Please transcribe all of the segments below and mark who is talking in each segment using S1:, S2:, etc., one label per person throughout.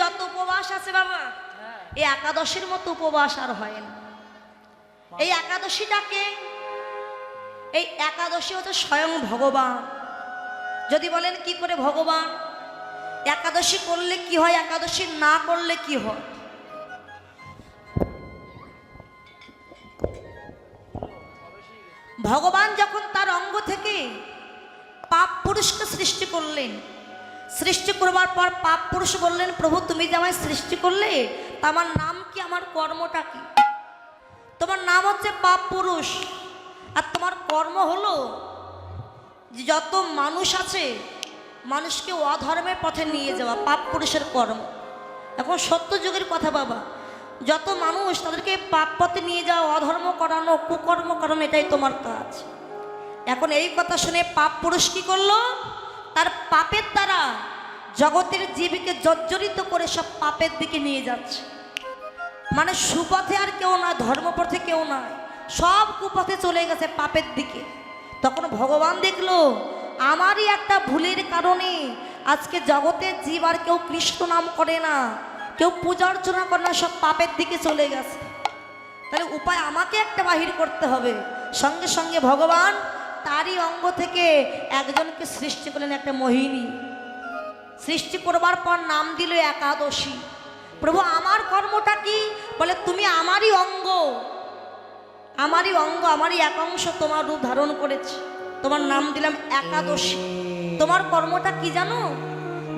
S1: যত উপবাস আছে বাবা, এই একাদশীর মতো উপবাস আর হয় না। এই একাদশীটাকে, এই একাদশী হচ্ছে স্বয়ং ভগবান। যদি বলেন কি করে ভগবান? একাদশী করলে কি হয়, একাদশী না করলে কি হয়? ভগবান যখন তার অঙ্গ থেকে পাপ পুরুষকে সৃষ্টি করলেন সৃষ্টি করবার পর পাপ পুরুষ বললেন, প্রভু, তুমি যে আমায় সৃষ্টি করলে, তা আমার নাম কি? আমার কর্মটা কি? তোমার নাম হচ্ছে পাপ পুরুষ। আর তোমার কর্ম হলো যত মানুষ আছে, মানুষকে অধর্মের পথে নিয়ে যাওয়া, পাপ পুরুষের কর্ম। এখন সত্য যুগের কথা বাবা, যত মানুষ তাদেরকে পাপ পথে নিয়ে যাওয়া, অধর্ম করানো, কুকর্ম করানো, এটাই তোমার কাজ। এখন এই কথা শুনে পাপ পুরুষ কি করল? তার পাপের দ্বারা জগতের জীবীকে জর্জরিত করে সব পাপের দিকে নিয়ে যাচ্ছে। মানে সুপথে আর কেউ না, ধর্মপথে কেউ নয় সব কুপথে চলে গেছে পাপের দিকে। তখন ভগবান দেখল, আমারই একটা ভুলের কারণে আজকে জগতের জীব আর কেউ কৃষ্ণ নাম করে না, কেউ পূজা অর্চনা করে না, সব পাপের দিকে চলে গেছে। তাহলে উপায় আমাকে একটা বাহির করতে হবে। সঙ্গে সঙ্গে ভগবান তারই অঙ্গ থেকে একজনকে সৃষ্টি করলেন একটা মোহিনী। সৃষ্টি করবার পর নাম দিল একাদশী। প্রভু, আমার কর্মটা কি? বলে, তুমি আমারই অঙ্গ। আমারই অঙ্গ, আমারই এক অংশ তোমার রূপ ধারণ করেছে। তোমার নাম দিলাম একাদশী। তোমার কর্মটা কি জানো?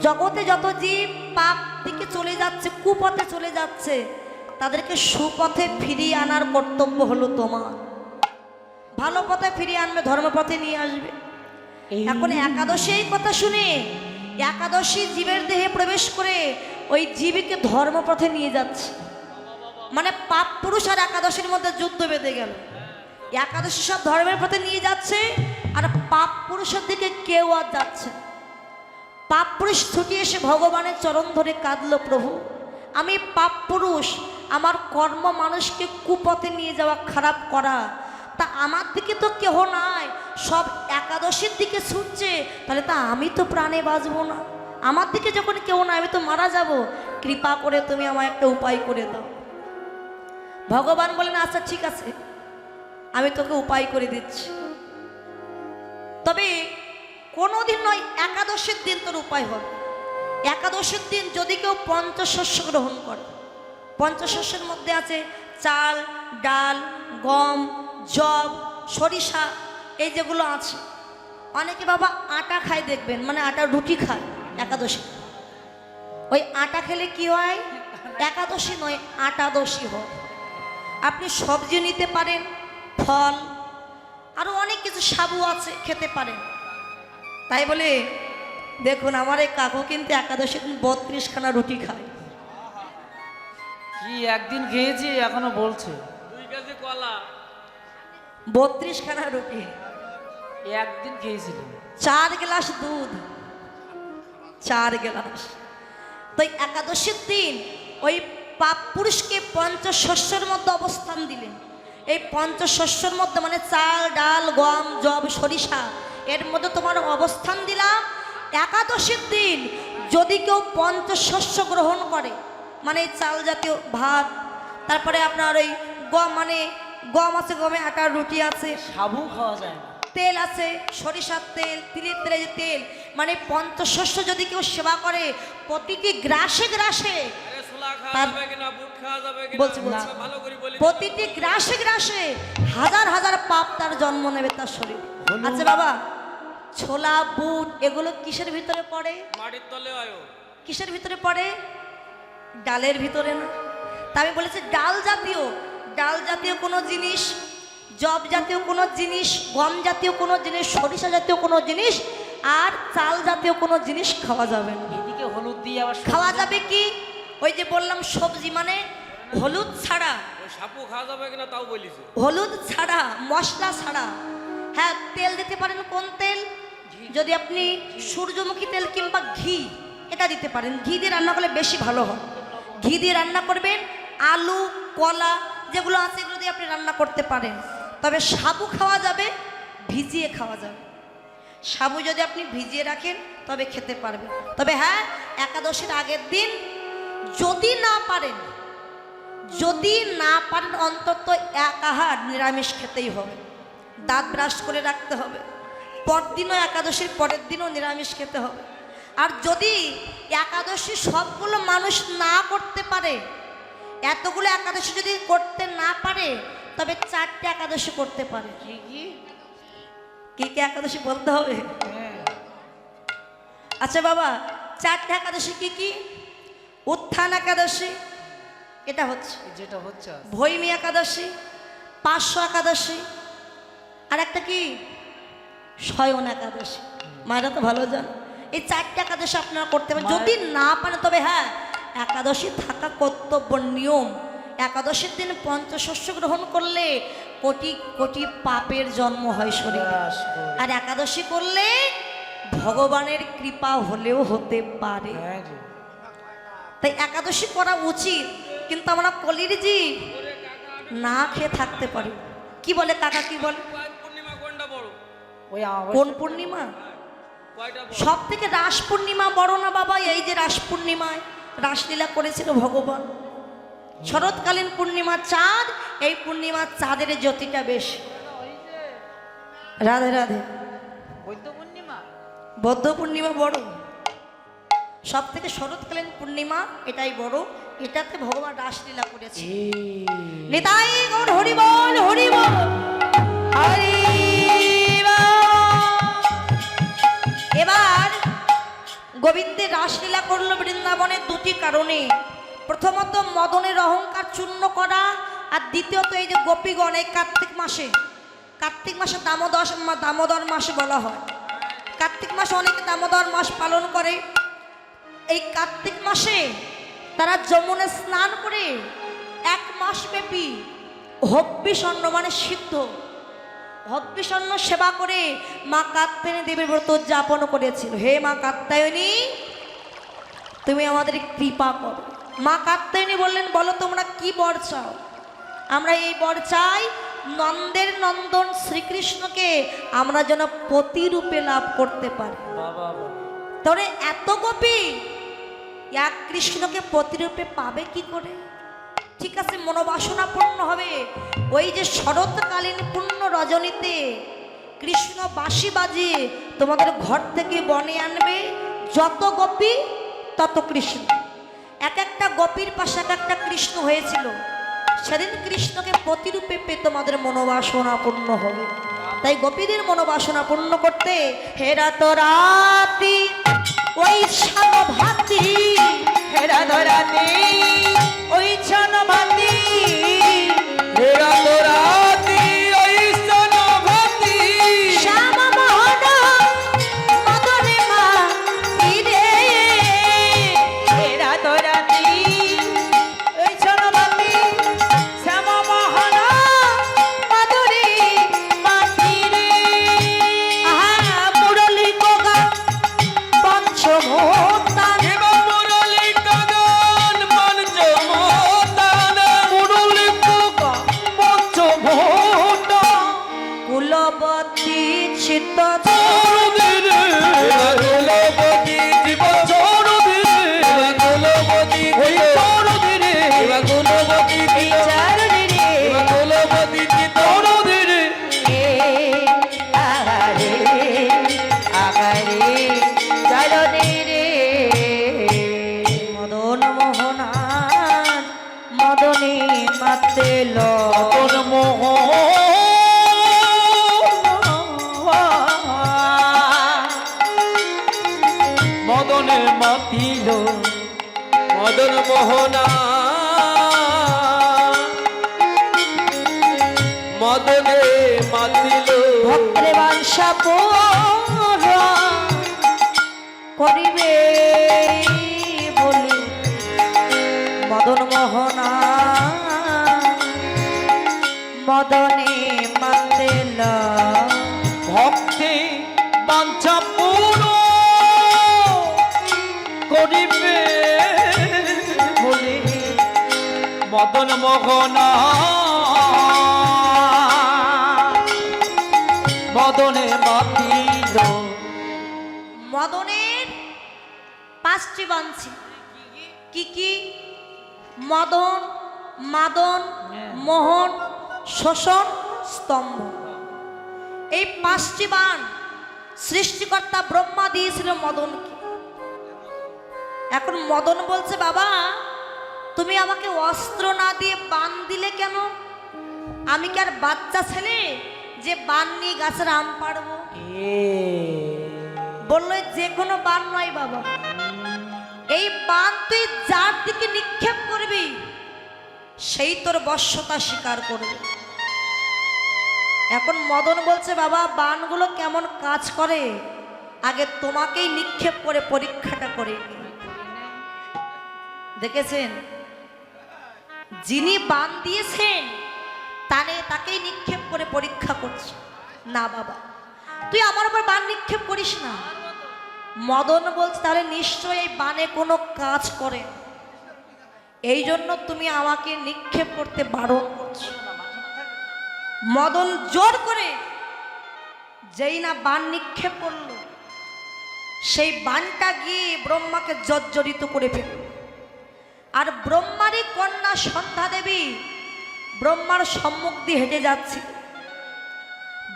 S1: জগতে যত জীব পাপ দিকে চলে যাচ্ছে, কুপথে চলে যাচ্ছে, তাদেরকে সুপথে ফিরিয়ে আনার কর্তব্য হলো তোমার। ভালো পথে ফিরিয়ে আনবে ধর্মপথে নিয়ে আসবে। এখন একাদশী এই কথা শুনে একাদশী জীবের দেহে প্রবেশ করে ওই জীবীকে ধর্মপথে নিয়ে যাচ্ছে। মানে পাপ পুরুষ আর একাদশীর মধ্যে যুদ্ধ বেঁধে গেল। একাদশী সব ধর্মের পথে নিয়ে যাচ্ছে আর পাপ পুরুষের দিকে কেউ আর যাচ্ছে পাপ পুরুষ ছুটি এসে ভগবানের চরণ ধরে কাঁদলো প্রভু আমি পাপ পুরুষ আমার কর্ম মানুষকে কুপথে নিয়ে যাওয়া খারাপ করা তা আমার দিকে তো কেহ নাই। সব একাদশীর দিকে ছুটছে। তাহলে তা আমি তো প্রাণে বাঁচবো না। আমার দিকে যখন কেউ না আমি তো মারা যাব। কৃপা করে তুমি আমার একটা উপায় করে দাও। ভগবান বলেন আচ্ছা ঠিক আছে। আমি তোকে উপায় করে দিচ্ছি। তবে কোনোদিন নয়, একাদশীর দিন তোর উপায় হবে। একাদশীর দিন যদি কেউ পঞ্চশস্য গ্রহণ করে, পঞ্চশস্যের মধ্যে আছে চাল, ডাল, গম জব সরিষা এই যেগুলো আছে। অনেকে বাবা আটা খায় দেখবেন মানে আটা রুটি খায় একাদশী। ওই আটা খেলে কি হয়? একাদশী নয় আটাদশী হয়। আপনি সবজি নিতে পারেন ফল আরও অনেক কিছু সাবু আছে খেতে পারেন। তাই বলে দেখুন আমার এই কাকু কিন্তু একাদশী দিন বত্রিশখানা রুটি খায়।
S2: কি একদিন খেয়েছি এখনও বলছে।
S3: দুই কেজি কলা।
S1: বত্রিশখানা রুটি।
S2: একদিন খেয়েছিলাম।
S1: চার গ্লাস দুধ। চার গ্লাস। তো একাদশীর দিন ওই পাপ পুরুষকে পঞ্চশস্যের মধ্যে অবস্থান দিলেন। এই পঞ্চশস্যের মধ্যে মানে চাল ডাল গম জব সরিষা এর মধ্যে তোমার অবস্থান দিলাম। একাদশীর দিন যদি কেউ পঞ্চশস্য গ্রহণ করে মানে চাল জাতীয় ভাত তারপরে আপনার ওই গম মানে গম আছে গমে আটার রুটি আছে।
S2: সাবু খাওয়া যায় না।
S1: তেল আছে সরিষার তেল তিলের তেলে যে তেল। মানে পঞ্চশস্য যদি কেউ সেবা করে প্রতিটি গ্রাসে গ্রাসে
S3: আরে ছোলা খাওয়া
S1: তার-
S3: যাবে কিনা বুট খাওয়া যাবে কিনা
S1: বলছি, বলছি।
S3: ভালো করে বলি।
S1: প্রতিটি গ্রাসে গ্রাসে হাজার হাজার পাপ তার জন্ম নেবে তার শরীর। আচ্ছা বাবা ছোলা বুট এগুলো কিসের ভিতরে পড়ে?
S3: মাটির তলে
S1: কিসের ভিতরে পড়ে? ডালের ভিতরে না। তা আমি বলেছি ডাল জাতীয়। ডাল জাতীয় কোনো জিনিস জব জাতীয় কোনো জিনিস গম জাতীয় কোনো জিনিস সরিষা জাতীয় কোনো জিনিস আর চাল জাতীয় কোনো জিনিস খাওয়া যাবে না।
S2: এদিকে হলুদ দিয়ে আবার
S1: খাওয়া যাবে কি? ওই যে বললাম সবজি মানে হলুদ ছাড়া।
S3: ওই সাপু খাওয়া যাবে কিনা তাও বলিছে।
S1: হলুদ ছাড়া মশলা ছাড়া। হ্যাঁ তেল দিতে পারেন কোন তেল? যদি আপনি সূর্যমুখী তেল কিংবা ঘি এটা দিতে পারেন। ঘি দিয়ে রান্না করলে বেশি ভালো হয়। ঘি দিয়ে রান্না করবেন আলু কলা যেগুলো আছে এগুলো দিয়ে আপনি রান্না করতে পারেন। তবে সাবু খাওয়া যাবে, ভিজিয়ে খাওয়া যাবে। সাবু যদি আপনি ভিজিয়ে রাখেন, তবে খেতে পারবেন। তবে হ্যাঁ একাদশীর আগের দিন যদি না পারেন, যদি না পারেন, অন্তত এক আহার নিরামিষ খেতেই হবে। দাঁত ব্রাশ করে রাখতে হবে। পরদিনও একাদশীর পরের দিনও নিরামিষ খেতে হবে। আর যদি একাদশী সবগুলো মানুষ না করতে পারে এতগুলো একাদশী যদি করতে না পারে তবে চারটে একাদশী করতে পারে।
S2: কি কি?
S1: একাদশী বলতে হবে?
S2: হ্যাঁ।
S1: আচ্ছা বাবা চারটে একাদশী কি কি? উত্থান একাদশী এটা হচ্ছে।
S2: যেটা হচ্ছে।
S1: ভৈমী একাদশী পাঁচশো একাদশী আর একটা কি? শয়ন একাদশী। মায়েরা তো ভালো জান। এই চারটে একাদশী আপনারা করতে পারেন। যদি না পারেন তবে হ্যাঁ একাদশী থাকা কর্তব্য নিয়ম। একাদশীর দিন পঞ্চশস্য গ্রহণ করলে কোটি কোটি পাপের জন্ম হয় শরীরে। আর একাদশী করলে ভগবানের কৃপা হলেও হতে পারে।
S2: হ্যাঁ।
S1: তাই একাদশী করা উচিত কিন্তু আমরা কলির জি না খেয়ে থাকতে পারি। কি বলে কাকা কি বলে? কোন পূর্ণিমা? সব থেকে রাস পূর্ণিমা বড় না বাবা? এই যে রাস পূর্ণিমায়। রাসলীলা করেছিল ভগবান। শরৎকালীন পূর্ণিমা চাঁদ এই পূর্ণিমার চাঁদের জ্যোতিটা বেশি। রাধে রাধে।
S2: পূর্ণিমা?
S1: বৌদ্ধ পূর্ণিমা বড়। সব থেকে শরৎকালীন পূর্ণিমা এটাই বড়। এটাতে ভগবান রাসলীলা করেছে। নিতাই গৌর হরি বল হরি গোবিন্দের রাসলীলা করল বৃন্দাবনে দুটি কারণে। প্রথমত, মদনের অহংকার চূর্ণ করা আর দ্বিতীয়ত, এই যে গোপীগণ, এই কার্তিক মাসে। কার্তিক মাসে দামোদর দামোদর মাস বলা হয়। কার্তিক মাসে অনেকে দামোদর মাস পালন করে। এই কার্তিক মাসে তারা যমুনে স্নান করে এক মাস ব্যাপী হব্বিষণ্ণ মানে সিদ্ধ। হব্বিষণ্ণ সেবা করে মা কাত্তায়নী দেবীর ব্রত উদযাপন করেছিল। হে মা কাত্তায়নী তুমি আমাদের কৃপা করো। মা কাত্তায়নী বললেন বলো তোমরা কি বর চাও? আমরা এই বর চাই নন্দের নন্দন শ্রীকৃষ্ণকে আমরা যেন প্রতিরূপে লাভ করতে পারি। তাহলে এত গোপী এক কৃষ্ণকে প্রতিরূপে পাবে কি করে? ঠিক আছে মনোবাসনা পূর্ণ হবে। ওই যে শরৎকালীন পূর্ণ রজনীতে কৃষ্ণ বাঁশি বাজিয়ে তোমাদের ঘর থেকে বনে আনবে যত গোপী, তত কৃষ্ণ। এক একটা গোপীর পাশে এক একটা কৃষ্ণ হয়েছিল। সেদিন কৃষ্ণকে প্রতিরূপে পেয়ে তোমাদের মনোবাসনা পূর্ণ হবে। তাই গোপীদের মনোবাসনা পূর্ণ করতে হেরা তো রাতি মোহনা। মদনে মাতিল। ভক্তের বাঞ্ছা পোরা করিবে বলে মদন মোহনা। মদনে মাতেল।
S3: মদন মোহনা। মদনে মাতিল।
S1: মদনের পাঁচটি বাঞ্ছি। কি কি? মদন, মাদন। মোহন, শোষণ, স্তম্ভ। এই পাঁচটি বান সৃষ্টিকর্তা ব্রহ্মা দিয়েছিল মদনকে। এখন মদন বলছে, বাবা তুমি আমাকে অস্ত্র না দিয়ে বান দিলে কেন? আমি কি আর বাচ্চা ছেলে যে বান নিয়ে গাছের আম পাড়বো? বলল যে কোনো বান নয় বাবা। এই বান তুই যার দিকে নিক্ষেপ করবি সেই তোর বশ্যতা স্বীকার করবে। এখন মদন বলছে বাবা বানগুলো কেমন কাজ করে? আগে তোমাকেই নিক্ষেপ করে পরীক্ষাটা করে দেখেছেন? যিনি বান দিয়েছেন, তানে তাকেই নিক্ষেপ করে পরীক্ষা করছে। না বাবা, তুই আমার উপর বান নিক্ষেপ করিস না। মদন বলছে, তাহলে নিশ্চয়ই এই বানে কোনো কাজ করে। এই জন্য তুমি আমাকে নিক্ষেপ করতে বারণ করছ। মদন জোর করে, যেই না বান নিক্ষেপ করল, সেই বানটা গিয়ে ব্রহ্মাকে জর্জরিত করে ফেলল। আর ব্রহ্মারই কন্যা সন্ধ্যা দেবী ব্রহ্মার সম্মুখ দিয়ে হেঁটে যাচ্ছে।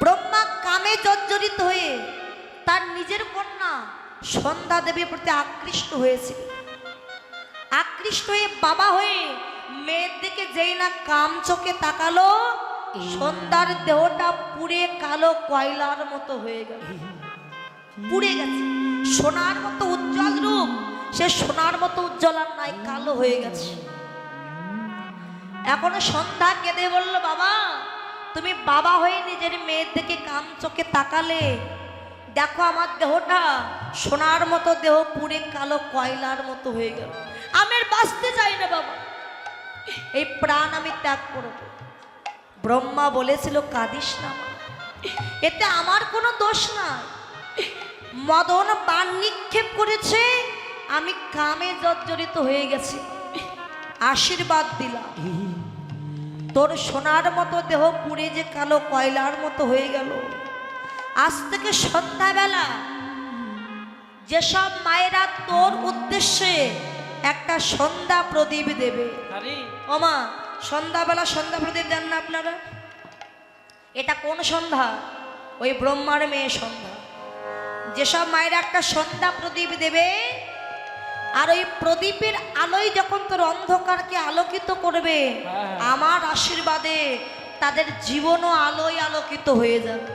S1: ব্রহ্মা কামে জর্জরিত হয়ে তার নিজের কন্যা সন্ধ্যা দেবীর প্রতি আকৃষ্ট হয়েছে। আকৃষ্ট হয়ে বাবা হয়ে মেয়ের দিকে যেই না কাম চোখে তাকালো, সন্ধ্যার দেহটা পুড়ে কালো কয়লার মতো হয়ে গেল। পুড়ে গেছে। সোনার মতো উজ্জ্বল রূপ। সে সোনার মতো উজ্জ্বল আর নাই, কালো হয়ে গেছে। এখন সন্ধ্যা কেঁদে বলল, বাবা, তুমি বাবা হয়ে নিজের মেয়ের দিকে কাম চোখে তাকালে, দেখো আমার দেহটা সোনার মতো দেহ পুড়ে কালো কয়লার মতো হয়ে গেল। আমি আর বাঁচতে চাই না, বাবা। এই প্রাণ আমি ত্যাগ করব। ব্রহ্মা বলেছিল, কাঁদিস না। এতে আমার কোনো দোষ নাই। মদন বান নিক্ষেপ করেছে আমি কামে জর্জরিত হয়ে গেছি। আশীর্বাদ দিলাম। তোর সোনার মতো দেহ পুড়ে যে কালো কয়লার মতো হয়ে গেল। আজ থেকে সন্ধ্যাবেলা যেসব মায়েরা তোর উদ্দেশ্যে একটা সন্ধ্যা প্রদীপ দেবে। ওমা সন্ধ্যাবেলা সন্ধ্যা প্রদীপ দেন না আপনারা? এটা কোন সন্ধ্যা? ওই ব্রহ্মার মেয়ে সন্ধ্যা। যেসব মায়েরা একটা সন্ধ্যা প্রদীপ দেবে আর ওই প্রদীপের আলোয় যখন তোর অন্ধকারকে আলোকিত করবে
S2: হ্যাঁ।
S1: আমার আশীর্বাদে তাদের জীবনও আলোয় আলোকিত হয়ে যাবে।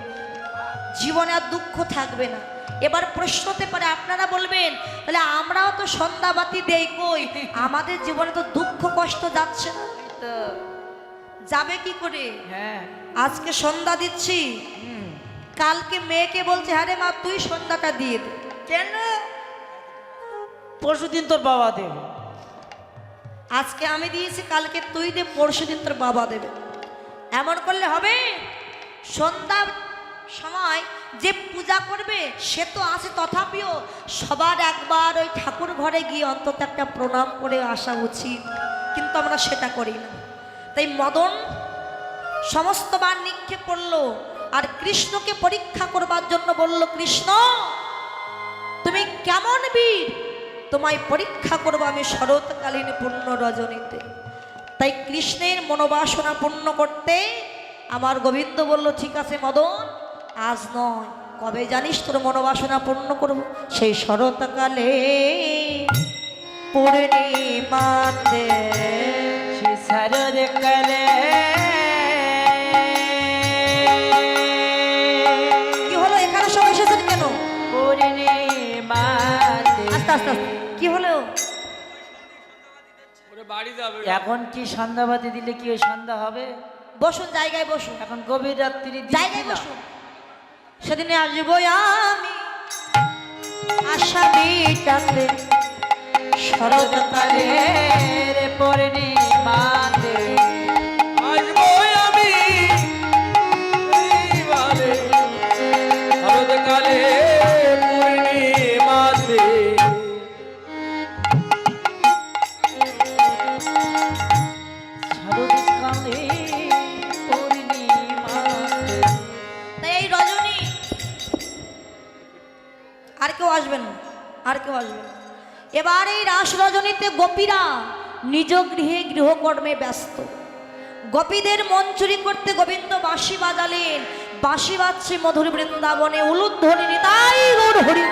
S1: জীবনে আর দুঃখ থাকবে না। এবার প্রশ্ন হতে পারে আপনারা বলবেন তাহলে আমরাও তো সন্ধ্যাবাতি দেই কই? আমাদের জীবনে তো দুঃখ কষ্ট যাচ্ছে না।
S2: তো
S1: যাবে কি করে?
S2: হ্যাঁ।
S1: আজকে সন্ধ্যা দিচ্ছি। কালকে মেয়েকে বলছে আরে মা তুই সন্ধ্যাটা দিয়ে দে।
S2: কেন? পরশুদিন তোর বাবা দেবে।
S1: আজকে আমি দিয়েছি, কালকে তুই দে পরশু দিন তোর বাবা দেবে। এমন করলে হবে? সন্ধ্যা সময় যে পূজা করবে, সে তো আছে তথাপিও সবার একবার ওই ঠাকুর ঘরে গিয়ে অন্তত একটা প্রণাম করে আসা উচিত। কিন্তু আমরা সেটা করি না। তাই মদন সমস্ত বার নিক্ষেপ করল আর কৃষ্ণকে পরীক্ষা করবার জন্য বলল, কৃষ্ণ, তুমি কেমন বীর? তোমায় পরীক্ষা করব আমি শরৎকালীন পূর্ণ রজনীতে। তাই কৃষ্ণের মনোবাসনা পূর্ণ করতে আমার গোবিন্দ বলল, ঠিক আছে মদন, আজ নয়। কবে জানিস তোর মনোবাসনা পূর্ণ করব? সেই শরৎকালে পূর্ণিমাতে এখন কি
S2: সন্ধ্যাবাতি দিলে কি ওই সন্ধ্যা হবে?
S1: বসুন জায়গায় বসুন।
S2: এখন গভীর রাত্রি
S1: জায়গায় বসুন। সেদিনে আসব আমি। আশা মেটাতে শরৎকালে
S2: রে
S1: এবার এই রাস রজনীতে গোপীরা নিজ গৃহে গৃহকর্মে ব্যস্ত। গোপীদের মন চুরি করতে গোবিন্দ বাঁশি বাজালেন। বাঁশি বাজছে মধুর বৃন্দাবনে উলুধ্বনি নিতাই গৌর হরি